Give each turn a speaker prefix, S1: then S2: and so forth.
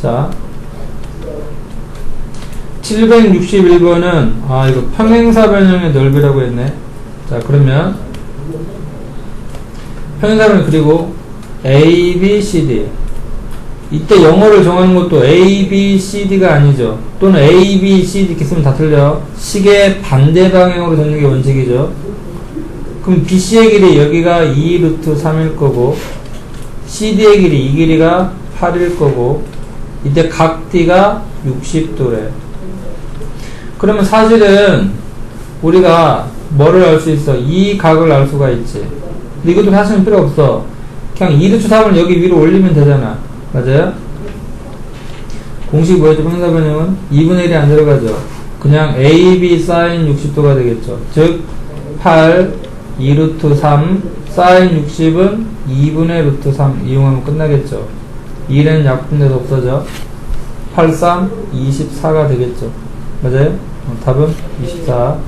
S1: 자, 761번은, 아, 이거 평행사 변형의 넓이라고 했네. 자, 그러면, 평행사 변형 그리고 A, B, C, D. 이때 영어를 정하는 것도 A, B, C, D가 아니죠. 또는 A, B, C, D 이렇게 쓰면 다 틀려. 시계 반대 방향으로 적는 게 원칙이죠. 그럼 BC의 길이 여기가 2 루트 3일 거고, CD의 길이 이 길이가 8일 거고, 이때 각 D가 60도래. 그러면 사실은 우리가 뭐를 알 수 있어? 이 각을 알 수가 있지. 근데 이것도 사실은 필요 없어. 그냥 2루트 3을 여기 위로 올리면 되잖아. 맞아요? 공식 뭐였죠? 평사 변형은 2분의 1이 안 들어가죠. 그냥 AB 사인 60도가 되겠죠. 즉, 8, 2루트 3, 사인 60은 2분의 루트 3 이용하면 끝나겠죠. 1은 약분돼서 없어져. 8, 3, 24가 되겠죠. 맞아요? 어, 답은 24.